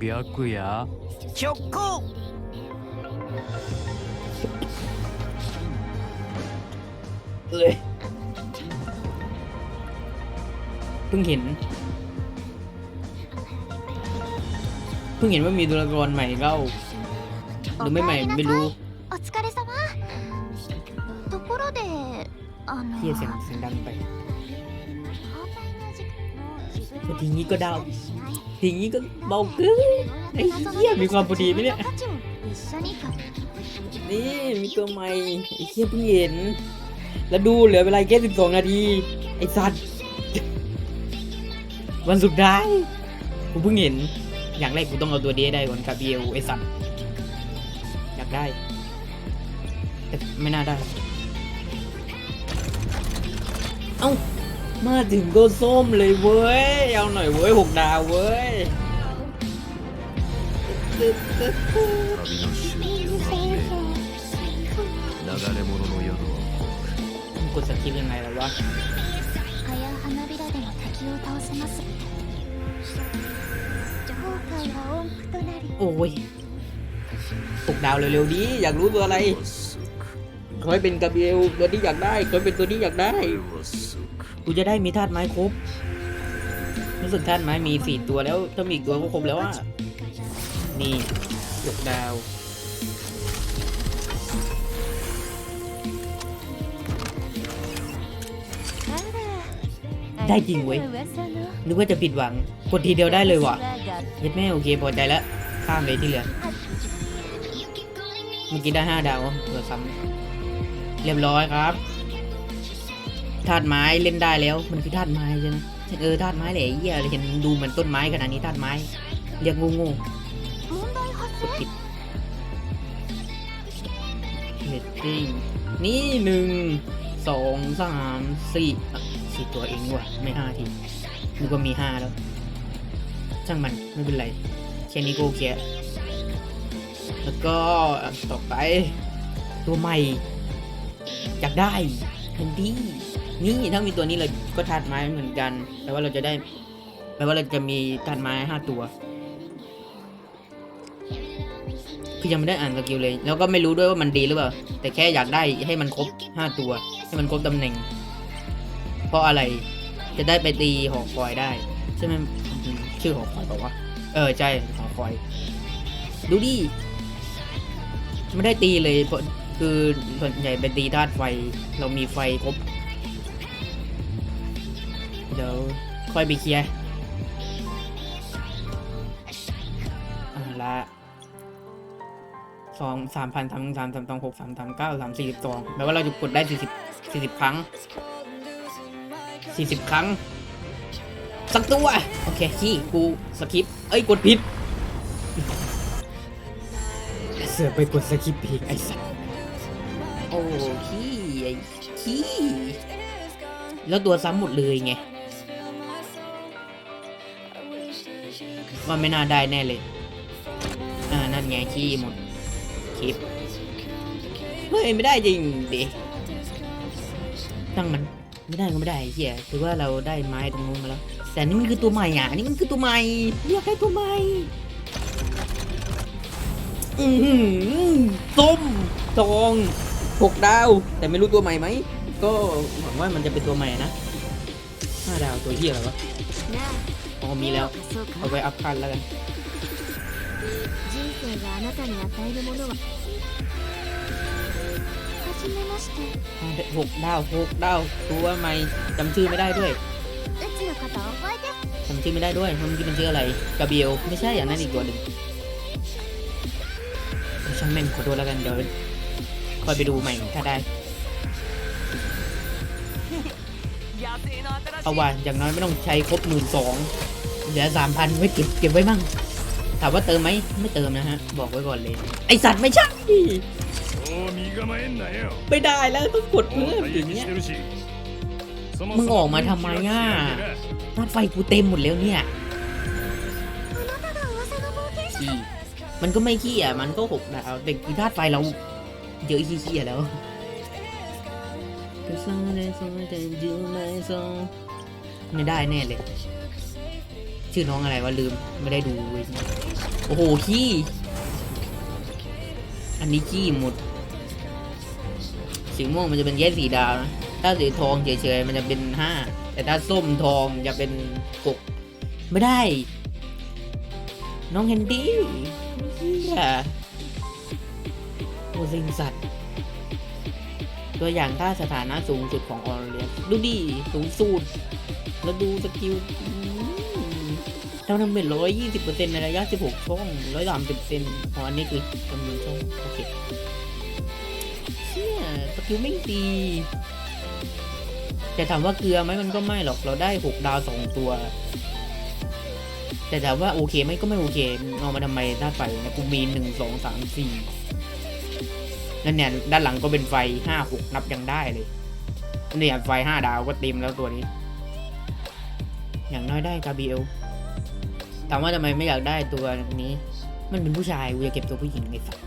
白夜直行 เอ้ยเพิ่งเห็น เพิ่งเห็นว่ามีตัวละครใหม่เข้าหรือไม่ใหม่ไม่รู้ お疲れ様ところであの เฮียเสียงเสียงดังไป 交代の時間も自分 พอทีนี้ก็ดาว ทีนี้ก็เบาเกินไอ้เหี้ยมีความพอดีไหมเนี่ยนี่มีตัวใหม่ไอ้เหี้ยเพิ่งเห็น แล้วดูเหลือเวลาแค่สิบสองนาที ไอ้สัตว์วันสุดท้ายกูเพิ่งเห็น อย่างแรกกูต้องเอาตัวเดได้ก่อนกับเบลไอ้สัตว์อยากได้ไม่น่าได้ เอ้า มาถึงก็ส้มเลยเว้ย เอาหน่อยเว้ยหกดาวเว้ย 旅の終焉は流れ物の宿は มันกดสกิปยังไงล่ะวะ 早花びらでも敵を倒せます後悔は音符となり โอ้ยตกดาวเร็วๆดี อยากรู้ตัวอะไร はす ขอให้เป็นกาเบรียลตัวที่อยากได้ขอให้เป็นตัวที่อยากได้ くはすく กูจะได้มีธาตุไม้ครบ รู้สึกธาตุไม้มีสี่ตัวแล้ว ถ้ามีอีกตัวก็ครบแล้วอะ นี่ตกดาวได้จริงเว้ย นึกว่าจะผิดหวัง กดทีเดียวได้เลยว่ะเย็ดแม่โอเคพอใจแล้ว ข้ามเลยที่เหลือ เมื่อกี้ได้ห้าดาวเหลือซ้ำเรียบร้อยครับ ธาตุไม้เล่นได้แล้ว มันคือธาตุไม้ใช่ไหมเออธาตุไม้แหละเหี้ยเห็นดูเหมือนต้นไม้ขนาดนี้ธาตุไม้เรียกงูงูกดผิดเฮดดิ้งนี่หนึ่งสองสามสี่สี่ตัวเองว่ะไม่ห้าทีนึกว่ามีห้าแล้วช่างมันไม่เป็นไรแค่นี้ก็โอเคแล้วก็ต่อไป ตัวใหม่ อยากได้มันดี้ นี่ถ้ามีตัวนี้เราก็ธาตุไม้เหมือนกันแปลว่าเราจะได้แปลว่าเราจะมีธาตุไม้ห้าตัว คือยังไม่ได้อ่านสกิลเลย แล้วก็ไม่รู้ด้วยว่ามันดีหรือเปล่า แต่แค่อยากได้ให้มันครบห้าตัว ให้มันครบตำแหน่ง เพราะอะไรจะได้ไปตีหอคอยได้ ใช่ไหมชื่อหอคอยบอกว่าเออใช่หอคอย ดูดิไม่ได้ตีเลยเพราะคือส่วนใหญ่ไปตีธาตุไฟ เรามีไฟครบ ดี๋ยวค่อยไปเคลียร์เอ่าละสองสามพันสามสามสามสองหกสามสามเก้าสามสี่สิบสองแปลว่าเราจะกดได้สี่สิบสี่สิบครั้งสี่สิบครั้ง สักตัว โอเคขี้กูสคิปเอ้ย กดผิด เสือไปกดสคิปเพลงไอ้สัสโอ้ขี้ไอ้ขี้แล้วตัวซ้ำหมดเลยไง ว่าไม่น่าได้แน่เลย อ่า นั่นไงขี้หมด คลิป เฮ้ย ไม่ได้จริงดิตั้งมัน ไม่ได้ก็ไม่ได้เฮียถือว่าเราได้ไม้ตรงนู้นมาแล้ว แต่นี่มันคือตัวใหม่อะ นี่มันคือตัวใหม่ เรียกให้ตัวใหม่ อืมต้มทองหกดาว แต่ไม่รู้ตัวใหม่ไหม ก็หวังว่ามันจะเป็นตัวใหม่นะห้าดาวตัวเฮียอะไรวะ ผมมีแล้ว เอาไว้อัพคันแล้วกันหกดาวหกดาวรู้ว่าไม่จำชื่อไม่ได้ด้วยจำชื่อไม่ได้ด้วยมันคือมันชื่ออะไรกาเบียวไม่ใช่อย่างนั้นอีกตัวหนึ่งช่างแม่งขอโทษแล้วกันเดี๋ยวคอยไปดูใหม่ถ้าได้เอาว่าอย่างน้อยไม่ต้องใช้ครบหมื่นสอง เหลือสามพันไว้เก็บเก็บไว้บ้างถามว่าเติมไหมไม่เติมนะฮะ บอกไว้ก่อนเลย ไอสัตว์ไม่ใช่ไม่ได้แล้วต้องกดเพิ่มอย่างเงี้ยมึงออกมาทำไมอะน้ำไฟกูเต็มหมดแล้วเนี่ยมันก็ไม่ขี้อะมันก็หกดาวด็กกีธาตุไฟเราเยอะขี้ๆแล้วไม่ได้แน่เลย ชื่อน้องอะไรวะลืมไม่ได้ดูโอ้โหขี้อันนี้ขี้หมด สีม่วงมันจะเป็นแค่สีดาวนะถ้าสีทองเฉยๆมันจะเป็นห้าแต่ถ้าส้มทองจะเป็นหกไม่ได้ น้องเฮนดี้เฮียโอซิงสัตว์ตัวอย่างถ้าสถานะสูงสุดของออเรียดูดิสูงสุดแล้วดูสกิล เราทำเป็นร้อยยี่สิบเปอร์เซ็นต์ในระยะสิบหกช่องร้อยสามสิบเซนอ๋ออันนี้คือจำนวนช่องโอเคเชี่ยสกิลไม่ดีแต่ถามว่าเกลือไหมมันก็ไม่หรอกเราได้หกดาวสองตัว แต่ถามว่าโอเคไหมก็ไม่โอเคเอามาทำไมด้าไฟนะกูมีหนึ่งสองสามสี่นั่นเนี่ยด้านหลังก็เป็นไฟห้าหกนับยังได้เลยเนี่ยไฟห้าดาวก็เต็มแล้วตัวนี้ อย่างน้อยได้กาเบล ถามว่าทำไมไม่อยากได้ตัวนี้ มันเป็นผู้ชายกูอยากเก็บตัวผู้หญิงไอ้สัส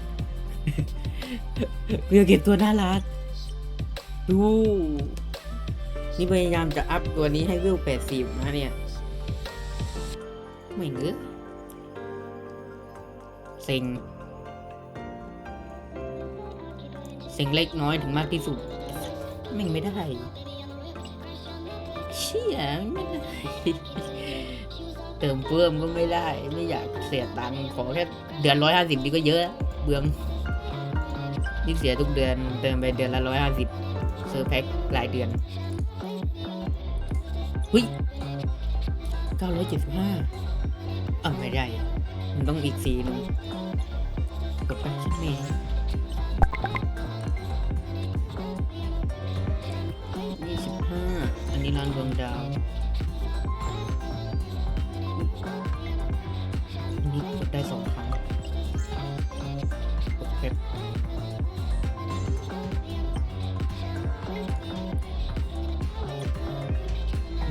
กูอยากเก็บตัวน่ารักดูนี่พยายามจะอัพตัวนี้ให้เวลแปดสิบนะเนี่ย ไม่เงื้อเซ็งเซ็งเล็กน้อยถึงมากที่สุดแม่งไม่ได้ เชี่ยไม่ได้ เติมเพิ่มก็ไม่ได้ ไม่อยากเสียตังค์ขอแค่เดือนร้อยห้าสิบนี่ก็เยอะ เบืองนี่เสียทุกเดือนเติมไปเดือนละร้อยห้าสิบซื้อแพ็ครายเดือนหุยเก้าร้อยเจ็ดสิบห้าอะไม่ได้ มันต้องอีกสีหนึงกดไปฉันเมย์ยี่สิบห้าอันนี้ร้านดวงดาว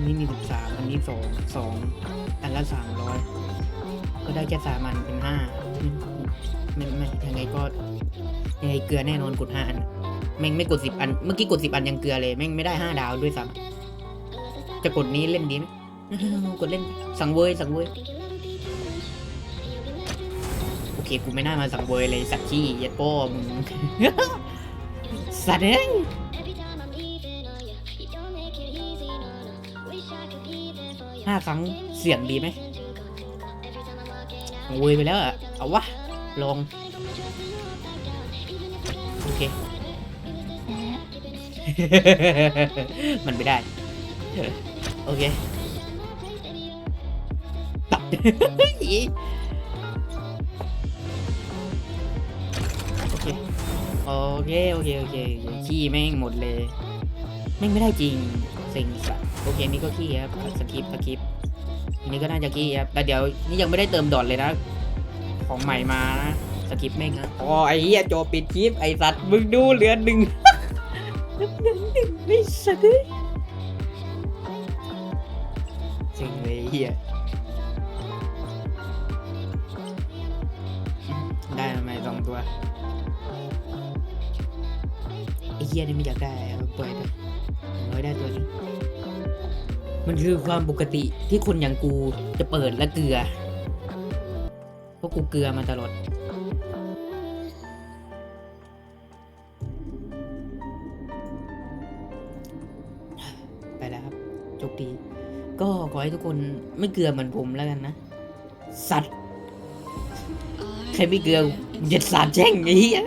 นนี้มีสิบสามอันนี้สองสองอันละสามร้อยก็ได้แค่สามอันเป็นห้าไม่ไม่ยังไงก็ยังไงเกลือแน่นอนกดห้าอันแม่งไม่กดสิบอัน เมื่อกี้กดสิบอันยังเกลือเลยแม่งไม่ได้ห้าดาวด้วยซ้ำจะกดนี้เล่นดีไหมกดเล่นสังเวยสังเวยโอเคกูไม่น่ามาสังเวยเลยสัตว์ขี้ย็ดโป้มึงสัตว์เอ้ย ห้าครั้งเสียงดีไหมสังเวยไปแล้วอะเอาวะ ลอง โอเค มันไม่ได้ โอเคตัดโอเคโอเค โอเค โอเค โอเค ขี้แม่งหมดเลย แม่งไม่ได้จริง เซ็งสัโอเคนี่ก็ขี้ครับสกิปสกิปอันนี่ก็น่าจะขี้ครับแต่เดี๋ยวนี่ยังไม่ได้เติมดอทเลยนะ ของใหม่มานะสกิปแม่งนะอ๋อไอ้เหี้ยโจปิดคลิปไอ้สัตว์มึงดูเหลือหนึ่งเหลือหนึ่งไม่สัตว์เอ้ยเซ็งเลยไอ้เหี้ยได้ทำไมสองตัวไอ้เหี้ยนี่ไม่อยากได้เอาไปล่อยเลย น้อยได้ตัวนี้มันคือความปกติที่คนอย่างกูจะเปิดและเกลือ เพราะกูเกลือมาตลอดไปแล้วครับโชคดี ก็ขอให้ทุกคนไม่เกลือเหมือนผมแล้วกันนะ สัตว์ ใครไม่เกลือกูจะสาบแช่งไอ้เหี้ย